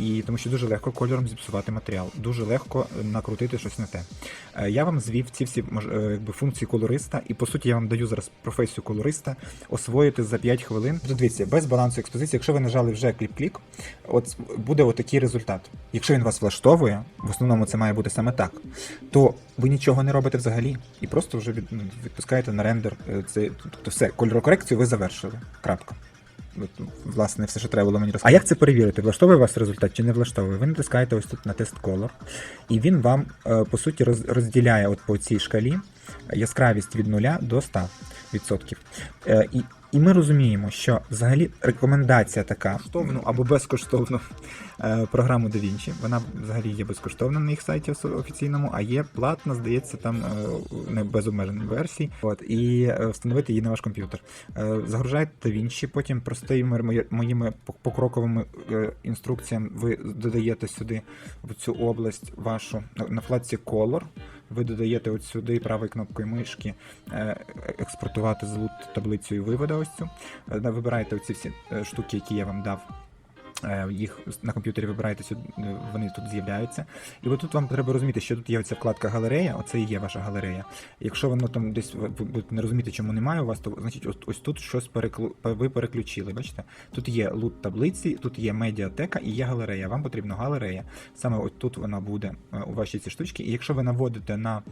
і тому що дуже легко кольором зіпсувати матеріал, дуже легко накрутити щось не те. Е, Я вам звів ці всі е, якби, функції колориста, і по суті я вам даю зараз професію колориста освоїти за 5 хвилин. Дивіться, без балансу експозиції, якщо ви нажали вже клік-клік, от буде отакий результат. Якщо він вас влаштовує, в основному це має бути саме так, то ви нічого не робите взагалі і просто вже ну, відпускаєте на рендер. е, Це тобто все, кольорокорекцію ви завершили. Крапка. Власне, все, що треба було мені розказати. А як це перевірити? Влаштовує вас результат чи не влаштовує? Ви натискаєте ось тут на тест колор, і він вам, е, по суті, розділяє от по цій шкалі яскравість від 0 до 100%. Е, І, і ми розуміємо, що взагалі рекомендація така коштовну або безкоштовну е, програму DaVinci. Вона взагалі є безкоштовна на їх сайті офіційному, а є платна, здається, там е, не без обмежень версій. От і е, встановити її на ваш комп'ютер. Загружаєте DaVinci, потім простими мої- моїми покроковими інструкціями ви додаєте сюди в цю область вашу на вкладці Color. Ви додаєте от сюди правою кнопкою мишки е, експортувати з таблицею вивода. ось цю. Е, Вибираєте оці всі е, штуки, які я вам дав. Е, Їх на комп'ютері вибираєте сюди, е, вони тут з'являються. І от тут вам треба розуміти, що тут є оця вкладка галерея, оце і є ваша галерея. Якщо воно там десь ви будете не розуміти, чому немає у вас, то значить ось, ось тут щось переклю... ви переключили. Бачите? Тут є лут таблиці, тут є медіатека і є галерея. Вам потрібна галерея. Саме ось тут вона буде е, у вашій ці штучки. І якщо ви наводите на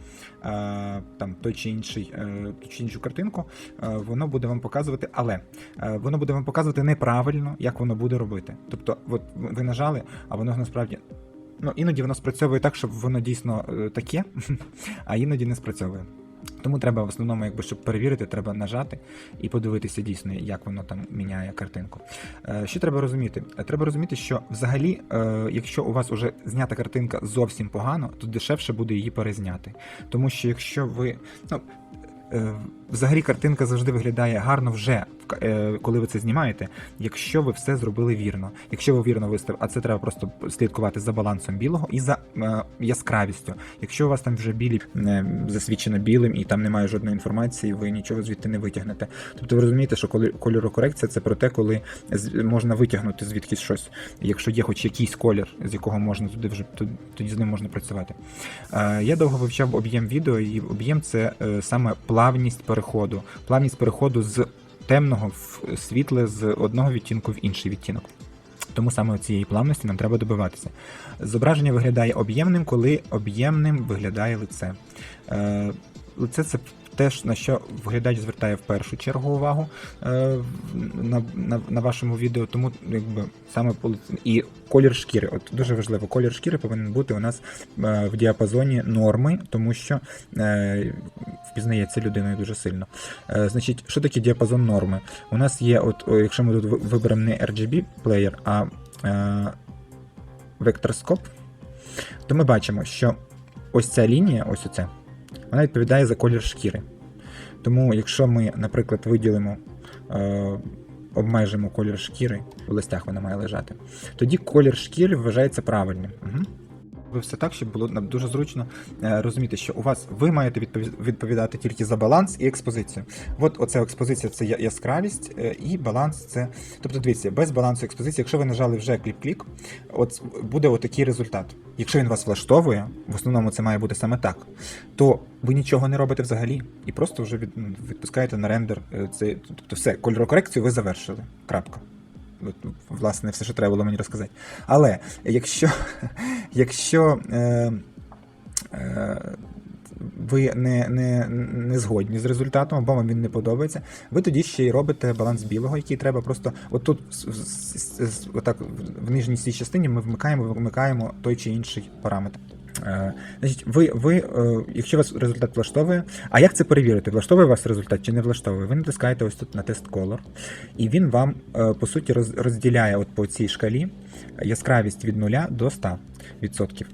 там той чи інший ту чи іншу картинку, воно буде вам показувати, але воно буде вам показувати неправильно, як воно буде робити. Тобто, от ви нажали, а воно насправді. Ну, іноді воно спрацьовує так, щоб воно дійсно е, таке, а іноді не спрацьовує. Тому треба в основному, якби щоб перевірити, треба нажати і подивитися дійсно, як воно там міняє картинку. Е, Що треба розуміти? Е, Треба розуміти, що взагалі, якщо у вас вже знята картинка зовсім погано, то дешевше буде її перезняти. Тому що якщо ви. Ну, Взагалі картинка завжди виглядає гарно вже, е, коли ви це знімаєте, якщо ви все зробили вірно. Якщо ви вірно виставили, а це треба просто слідкувати за балансом білого і за е, яскравістю. Якщо у вас там вже білі е, засвідчено білим і там немає жодної інформації, ви нічого звідти не витягнете. Тобто ви розумієте, що кольорокорекція це про те, коли можна витягнути звідкись щось. Якщо є хоч якийсь колір, з якого можна туди вже тоді з ним можна працювати. Е, Я довго вивчав об'єм відео, і об'єм це е, саме плавність переходу, плавність переходу з темного в світле з одного відтінку в інший відтінок. Тому саме цієї плавності нам треба добиватися. Зображення виглядає об'ємним, коли об'ємним виглядає лице. Е, лице це те, на що виглядач звертає в першу чергу увагу е, на, на, на вашому відео, тому якби саме і колір шкіри. От дуже важливо, колір шкіри повинен бути у нас е, в діапазоні норми, тому що е, впізнається людиною дуже сильно. Значить, що таке діапазон норми? У нас є, от, якщо ми тут виберемо не RGB плеєр, а векторскоп, то ми бачимо, що ось ця лінія, ось оця, вона відповідає за колір шкіри. Тому, якщо ми, наприклад, виділимо, е, обмежимо колір шкіри, в листях вона має лежати, тоді колір шкіри вважається правильним. Угу. Все так, щоб було нам дуже зручно е, розуміти, що у вас ви маєте відпові- відповідати тільки за баланс і експозицію. От оця експозиція це яскравість, е, і баланс це. Тобто, дивіться, без балансу експозиції, якщо ви нажали вже клік-клік, от буде отакий результат. Якщо він вас влаштовує, в основному це має бути саме так, то ви нічого не робите взагалі і просто вже ну, відпускаєте на рендер. е, Це, тобто все, кольорокорекцію ви завершили. Крапка. От, власне, все, що треба було мені розказати. Але якщо, якщо е, е, ви не, не, не згодні з результатом, або вам він не подобається, ви тоді ще й робите баланс білого, який треба просто отут, отак, в нижній цій частині ми вмикаємо, вимикаємо той чи інший параметр. Е, Значить, ви, ви, е, якщо вас результат влаштовує, а як це перевірити? Влаштовує вас результат чи не влаштовує? Ви натискаєте ось тут на тест Color, і він вам, е, по суті, розділяє от по цій шкалі яскравість від 0 до 100%.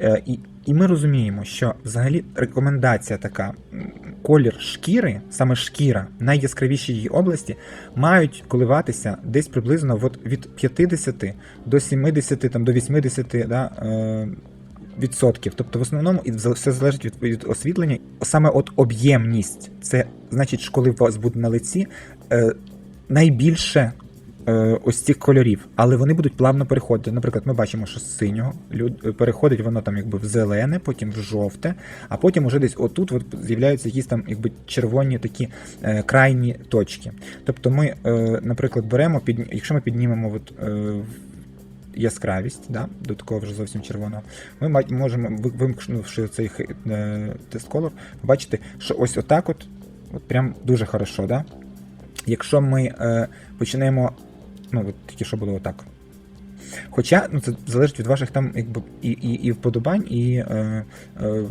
Е, І, і ми розуміємо, що взагалі рекомендація така: колір шкіри, саме шкіра, найяскравіші її області, мають коливатися десь приблизно от від 50 до 70, там, до 80 да, відсотків. Тобто, в основному і все залежить від, від освітлення. Саме от об'ємність, це значить, коли у вас буде на лиці, е, найбільше е, ось цих кольорів, але вони будуть плавно переходити. Наприклад, ми бачимо, що з синього люд- переходить воно там якби в зелене, потім в жовте, а потім уже десь отут от з'являються якісь там якби червоні такі е, крайні точки. Тобто ми, е, наприклад, беремо, під, якщо ми піднімемо от, е, яскравість да, до такого вже зовсім червоного, ми можемо, вимкнувши цей е, тест колор, побачити, що ось отак от, от прям дуже хорошо. Да? Якщо ми е, почнемо, ну от тільки що було отак. Хоча ну, це залежить від ваших там якби, і, і, і вподобань, і е, е,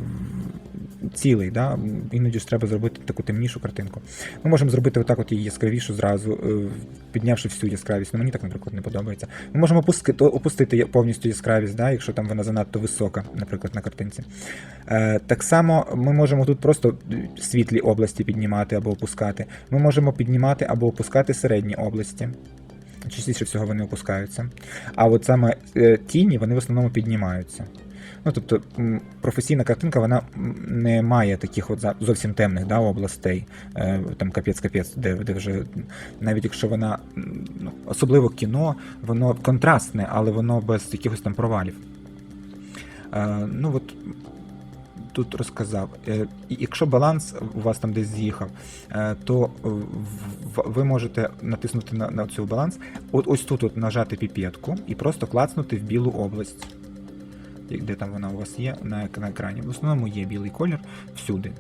цілей. Да? Іноді ж треба зробити таку темнішу картинку. Ми можемо зробити отак от її яскравішу зразу, е, піднявши всю яскравість. Ну, мені так, наприклад, не подобається. Ми можемо опустити, опустити повністю яскравість, да? якщо там вона занадто висока, наприклад, на картинці. Е, так само ми можемо тут просто світлі області піднімати або опускати. Ми можемо піднімати або опускати середні області. Частіше всього вони опускаються. А от саме е, тіні вони в основному піднімаються. Ну, тобто, професійна картинка вона не має таких от зовсім темних да, областей, е, там капець-капець, де, де вже навіть якщо вона, ну, особливо кіно, воно контрастне, але воно без якихось там провалів. Е, ну от тут розказав. Е, і Якщо баланс у вас там десь з'їхав, е, то е, ви можете натиснути на, на цю баланс, от ось тут от нажати піпетку і просто клацнути в білу область. Де там вона у вас є на, на екрані. В основному є білий колір всюди.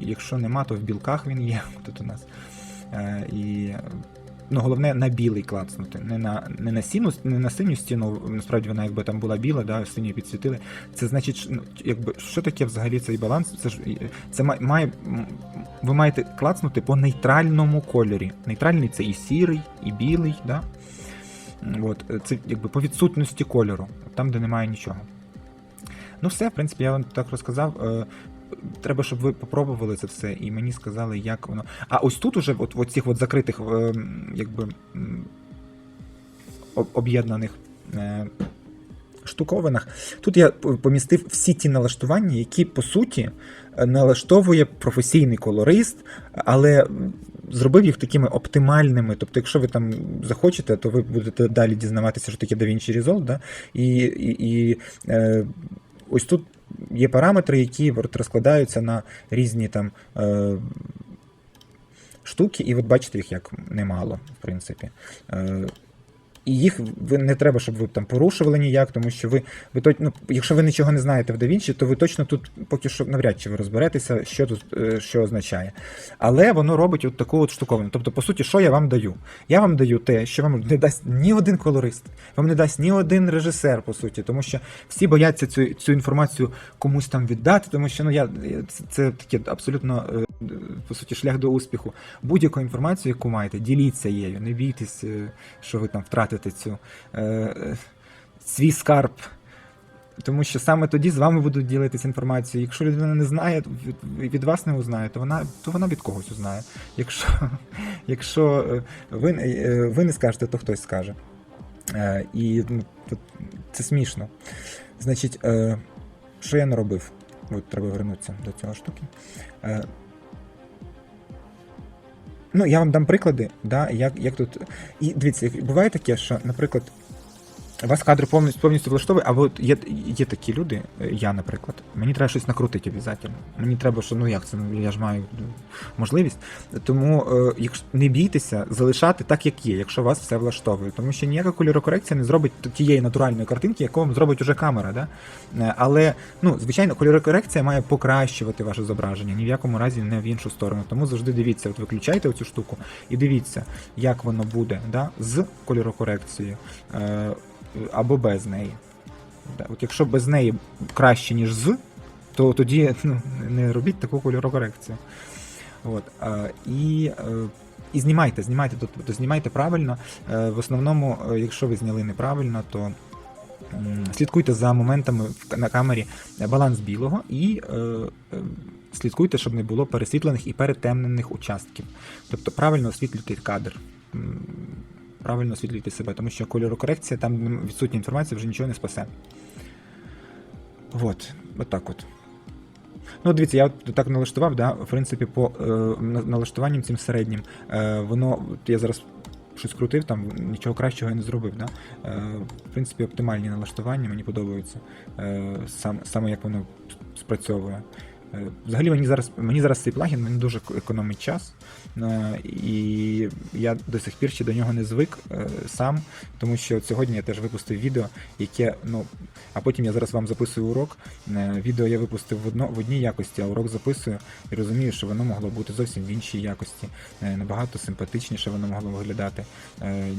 Якщо нема, то в білках він є тут у нас. І ну, головне на білий клацнути, не на, не на сіну, не на синю стіну, насправді вона якби там була біла, да, синю підсвітили. Це значить, ну, якби, що таке взагалі цей баланс? Це ж е, це має. Ви маєте клацнути по нейтральному кольорі. Нейтральний це і сірий, і білий, да? От, е, це якби по відсутності кольору, там, де немає нічого. Ну, все, в принципі, я вам так розказав. Треба, щоб ви попробували це все, і мені сказали, як воно. А ось тут уже, от, в цих от закритих, е, якби об'єднаних е, штуковинах, тут я помістив всі ті налаштування, які по суті налаштовує професійний колорист, але зробив їх такими оптимальними. Тобто, якщо ви там захочете, то ви будете далі дізнаватися, що таке DaVinci Resolve, да? і, і, і е, ось тут є параметри, які от розкладаються на різні там. Е, Штуки, і от бачите їх як немало, в принципі. Е, і їх ви не треба, щоб ви там порушували ніяк, тому що ви, ви точ- ну, якщо ви нічого не знаєте в DaVinci, то ви точно тут поки що навряд чи ви розберетеся, що тут е, що означає. Але воно робить от таку от штуковину. Тобто, по суті, що я вам даю? Я вам даю те, що вам не дасть ні один колорист, вам не дасть ні один режисер, по суті, тому що всі бояться цю, цю інформацію комусь там віддати, тому що ну я це, це таке абсолютно е, по суті шлях до успіху. Будь-яку інформацію, яку маєте, діліться її, не бійтесь, е, що ви там втратите цю е, свій скарб. Тому що саме тоді з вами будуть ділитися інформацією. Якщо людина не знає, від, від вас не узнає, то вона, то вона від когось узнає. Якщо, якщо е, ви, е, ви не скажете, то хтось скаже. Е, І ну, це смішно. Значить, е, що я наробив? От треба вернутися до цього штуки. Е, Ну, я вам дам приклади, да, як, як тут. І дивіться, буває таке, що, наприклад, вас кадр повністю повністю влаштовує, а от є, є такі люди, е, я, наприклад, мені треба щось накрутити обов'язково. Мені треба, що ну як це, ну, я ж маю ну, можливість. Тому е, якщо не бійтеся залишати так, як є, якщо вас все влаштовує. Тому що ніяка кольорокорекція не зробить тієї натуральної картинки, яку вам зробить уже камера. Да? Е, Але, ну, звичайно, кольорокорекція має покращувати ваше зображення, ні в якому разі не в іншу сторону. Тому завжди дивіться, от виключайте оцю штуку і дивіться, як воно буде да? з кольорокорекцією. Або без неї. От якщо без неї краще, ніж з, то тоді ну, не робіть таку кольорокорекцію. От, і, е, і знімайте, знімайте, тобто знімайте правильно. Е, в основному, е, якщо ви зняли неправильно, то слідкуйте за моментами на камері баланс білого і слідкуйте, щоб не було пересвітлених і перетемнених участків. Тобто правильно освітлюйте кадр. Правильно освітлюйте себе, тому що кольорокорекція, там відсутня інформація вже нічого не спасе. От, отак от. Ну, дивіться, я от так налаштував, да, в принципі, по е, налаштуванням цим середнім. Е, воно, я зараз щось крутив, там нічого кращого я не зробив. Да? Е, в принципі, оптимальні налаштування мені подобаються. Е, сам, саме як воно спрацьовує. Е, Взагалі мені зараз мені зараз цей плагін мені дуже економить час, е, і я до сих пір ще до нього не звик е, сам, тому що сьогодні я теж випустив відео, яке, ну, а потім я зараз вам записую урок. Відео я випустив в, одно, в одній якості, а урок записую і розумію, що воно могло бути зовсім в іншій якості. Набагато симпатичніше воно могло виглядати,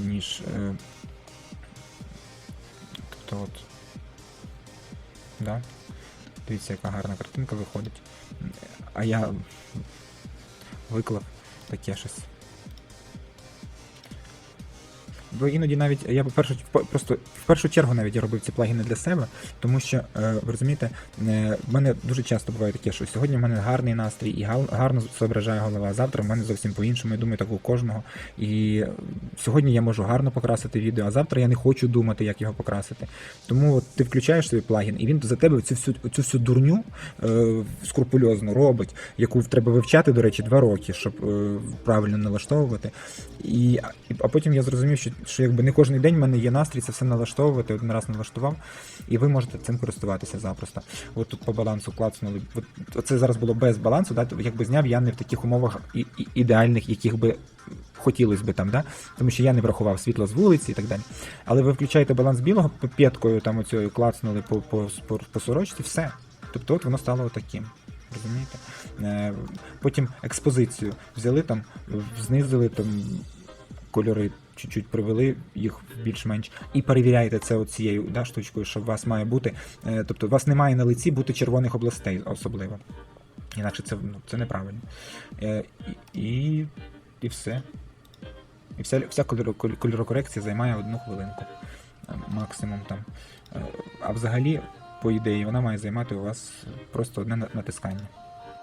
ніж. от. Да? Дивіться, яка гарна картинка виходить. А я виклав таке щось. Бо іноді навіть я по-перше, просто в першу чергу навіть я робив ці плагіни для себе, тому що, е, ви розумієте, е, в мене дуже часто буває таке, що сьогодні в мене гарний настрій і гарно зображає голова, а завтра в мене зовсім по-іншому, я думаю, так у кожного. І сьогодні я можу гарно покрасити відео, а завтра я не хочу думати, як його покрасити. Тому от ти включаєш свій плагін, і він за тебе цю всю, цю всю дурню е, скрупульозно робить, яку треба вивчати, до речі, два роки, щоб е, правильно налаштовувати. І- а потім я зрозумів, що, що якби не кожен день в мене є настрій це все налаштовувати, один раз налаштував, і ви можете цим користуватися запросто. От тут по балансу клацнули. От, це зараз було без балансу, да, якби зняв я не в таких умовах і, і, ідеальних, яких би хотілося би там, да? тому що я не врахував світло з вулиці і так далі. Але ви включаєте баланс білого, п'яткою там оцею клацнули по, по, по, по сорочці, все. Тобто от воно стало таким. Розумієте? Е, Потім експозицію взяли там, знизили там кольори, чуть-чуть привели їх більш-менш, і перевіряєте це оцією да, штучкою, що у вас має бути. Е, Тобто у вас не має на лиці бути червоних областей особливо. Інакше це, ну, це неправильно. Е, І, і, все. І вся, вся кольорокорекція займає одну хвилинку. е, Максимум там. А взагалі, по ідеї, вона має займати у вас просто одне натискання.